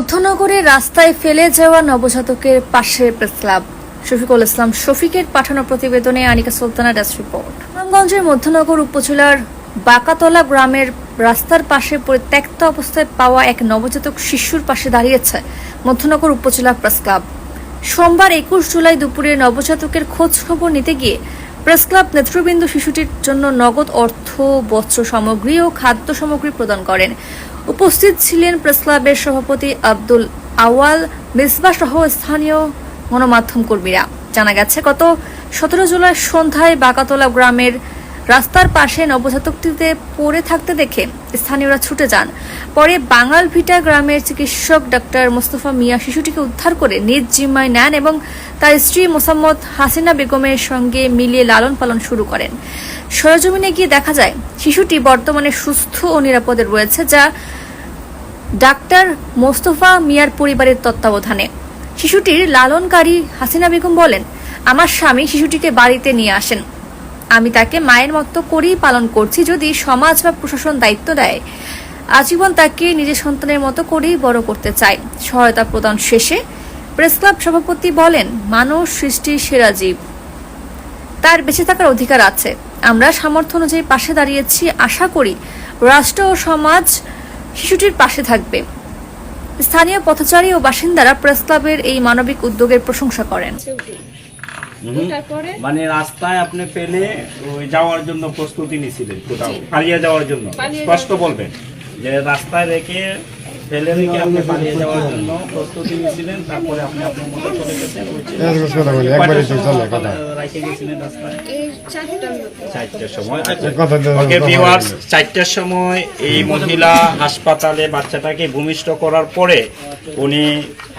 মধ্যনগরে রাস্তায় ফেলে যাওয়া নবজাতকের পাশে প্রেস ক্লাব শফিকুল ইসলাম শফিকের পাঠানো প্রতিবেদনে আনিকা সুলতানা ডেস্ক রিপোর্ট। সুনামগঞ্জের মধ্যনগর উপজেলার বাকাতলা গ্রামের রাস্তার পাশে পরিত্যক্ত অবস্থায় পাওয়া এক নবজাতক শিশুর পাশে দাঁড়িয়েছে মধ্যনগর উপজেলা প্রেস ক্লাব সোমবার একুশ জুলাই দুপুরে নবজাতকের খোঁজ খবর নিতে গিয়ে প্রেস ক্লাব নেতৃবৃন্দ শিশুটির জন্য নগদ অর্থ, বস্ত্র সামগ্রী ও খাদ্য সামগ্রী প্রদান করেন। উপস্থিত ছিলেন প্রেস ক্লাবের সভাপতি আব্দুল আওয়াল মিসবা সহ স্থানীয় গণমাধ্যম কর্মীরা। জানা গেছে, গত সতেরো জুলাই সন্ধ্যায় বাকাতলা গ্রামের রাস্তার পাশে নবজাতকটিতে পড়ে থাকতে দেখে স্থানীয়রা ছুটে যান। পরে বাঙাল ভিটা গ্রামের চিকিৎসক ডাক্তার মোস্তফা মিয়া শিশুটিকে উদ্ধার করে নিজ জিম্মায় নেন এবং তার স্ত্রী মোসাম্মদ হাসিনা বেগমের সঙ্গে মিলিয়ে লালন পালন শুরু করেন। সরজমিনে গিয়ে দেখা যায়, শিশুটি বর্তমানে সুস্থ ও নিরাপদে রয়েছে যা ডাক্তার মোস্তফা মিয়ার পরিবারের তত্ত্বাবধানে। শিশুটির লালনকারী হাসিনা বেগম বলেন, আমার স্বামী শিশুটিকে বাড়িতে নিয়ে আসেন। আমি তাকে মায়ের মতো করেই পালন করছি যদি সমাজ বা প্রশাসন দায়িত্ব দেয়। আজীবন তাকে নিজের সন্তানের মতো করেই বড় করতে চাই। সহায়তা প্রদান শেষে প্রেস ক্লাব সভাপতি বলেন মানুষ সৃষ্টির সেরা জীব। তার বেঁচে থাকার অধিকার আছে। আমরা সামর্থ্য অনুযায়ী পাশে দাঁড়িয়েছি। আশা করি রাষ্ট্র ও সমাজ শিশুটির পাশে থাকবে। স্থানীয় পথচারী ও বাসিন্দারা প্রেস ক্লাবের এই মানবিক উদ্যোগের প্রশংসা করেন। মানে রাস্তায় আপনি পেলে যাওয়ার জন্য প্রস্তুতি নিছিলেন কোথাও পালিয়ে যাওয়ার জন্য। স্পষ্ট বলবেন যে রাস্তায় রেখে ফেলে রেখে আপনি পালিয়ে যাওয়ার জন্য প্রস্তুতি তারপরে আপনি আপনার মতো চলে গেছেন। চারটার সময়? এই মহিলা হাসপাতালে বাচ্চাটাকে ভূমিষ্ঠ করার পরে উনি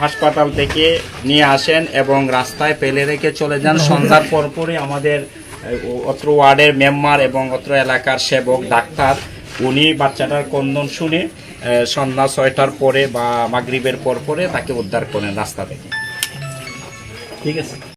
হাসপাতাল থেকে নিয়ে আসেন এবং রাস্তায় ফেলে রেখে চলে যান। সন্ধ্যার পরপরই আমাদের অত্র ওয়ার্ডের মেম্বার এবং অত্র এলাকার সেবক ডাক্তার উনি বাচ্চাটার কন্দন শুনে সন্ধ্যা ছয়টার পরে বা মাগরিবের পর পরে তাকে উদ্ধার করেন রাস্তা থেকে। ঠিক আছে?